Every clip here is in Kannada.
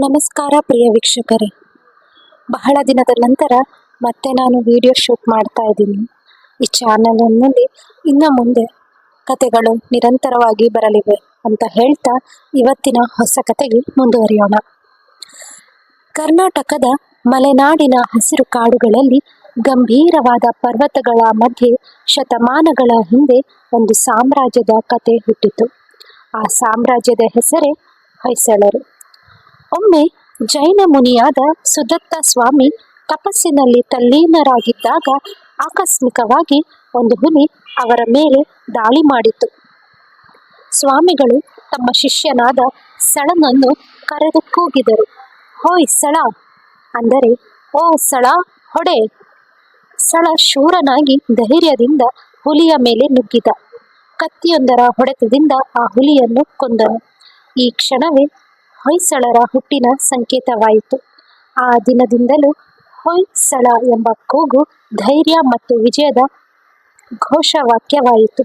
ನಮಸ್ಕಾರ ಪ್ರಿಯ ವೀಕ್ಷಕರೇ. ಬಹಳ ದಿನದ ನಂತರ ಮತ್ತೆ ನಾನು ವಿಡಿಯೋ ಶೂಟ್ ಮಾಡ್ತಾ ಇದ್ದೀನಿ. ಈ ಚಾನಲ್ನಲ್ಲಿ ಇನ್ನು ಮುಂದೆ ಕತೆಗಳು ನಿರಂತರವಾಗಿ ಬರಲಿವೆ ಅಂತ ಹೇಳ್ತಾ ಇವತ್ತಿನ ಹೊಸ ಕತೆಗೆ ಮುಂದುವರಿಯೋಣ. ಕರ್ನಾಟಕದ ಮಲೆನಾಡಿನ ಹಸಿರು ಕಾಡುಗಳಲ್ಲಿ ಗಂಭೀರವಾದ ಪರ್ವತಗಳ ಮಧ್ಯೆ ಶತಮಾನಗಳ ಹಿಂದೆ ಒಂದು ಸಾಮ್ರಾಜ್ಯದ ಕತೆ ಹುಟ್ಟಿತು. ಆ ಸಾಮ್ರಾಜ್ಯದ ಹೆಸರೇ ಹೊಯ್ಸಳರು. ಒಮ್ಮೆ ಜೈನ ಮುನಿಯಾದ ಸುದತ್ತ ಸ್ವಾಮಿ ತಪಸ್ಸಿನಲ್ಲಿ ತಲ್ಲೀನರಾಗಿದ್ದಾಗ ಆಕಸ್ಮಿಕವಾಗಿ ಒಂದು ಹುಲಿ ಅವರ ಮೇಲೆ ದಾಳಿ ಮಾಡಿತು. ಸ್ವಾಮಿಗಳು ತಮ್ಮ ಶಿಷ್ಯನಾದ ಸಳನನ್ನು ಕರೆದು ಕೂಗಿದರು. ಹೋಯ್ ಸಳ! ಅಂದರೆ, ಓ ಸಳ, ಹೊಡೆ! ಸಳ ಶೂರನಾಗಿ ಧೈರ್ಯದಿಂದ ಹುಲಿಯ ಮೇಲೆ ನುಗ್ಗಿದ. ಕತ್ತಿಯೊಂದರ ಹೊಡೆತದಿಂದ ಆ ಹುಲಿಯನ್ನು ಕೊಂದನು. ಈ ಕ್ಷಣವೇ ಹೊಯ್ಸಳರ ಹುಟ್ಟಿನ ಸಂಕೇತವಾಯಿತು. ಆ ದಿನದಿಂದಲೂ ಹೊಯ್ಸಳ ಎಂಬ ಕೂಗು ಧೈರ್ಯ ಮತ್ತು ವಿಜಯದ ಘೋಷವಾಕ್ಯವಾಯಿತು.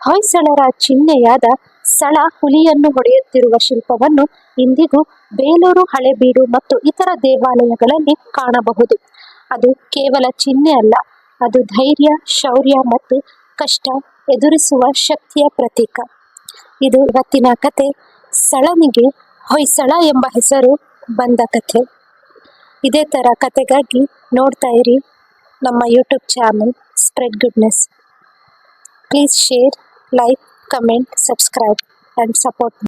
ಹೊಯ್ಸಳರ ಚಿಹ್ನೆಯಾದ ಸಳ ಹುಲಿಯನ್ನು ಹೊಡೆಯುತ್ತಿರುವ ಶಿಲ್ಪವನ್ನು ಇಂದಿಗೂ ಬೇಲೂರು, ಹಳೆಬೀಡು ಮತ್ತು ಇತರ ದೇವಾಲಯಗಳಲ್ಲಿ ಕಾಣಬಹುದು. ಅದು ಕೇವಲ ಚಿಹ್ನೆ ಅಲ್ಲ, ಅದು ಧೈರ್ಯ, ಶೌರ್ಯ ಮತ್ತು ಕಷ್ಟ ಎದುರಿಸುವ ಶಕ್ತಿಯ ಪ್ರತೀಕ. ಇದು ಇವತ್ತಿನ ಕತೆ. ಸಳನಿಗೆ ಹೊಯ್ಸಳ ಎಂಬ ಹೆಸರು ಬಂದ ಕಥೆ. ಇದೇ ಥರ ಕಥೆಗಾಗಿ ನೋಡ್ತಾ ಇರಿ ನಮ್ಮ YouTube channel spread goodness please share like comment subscribe and support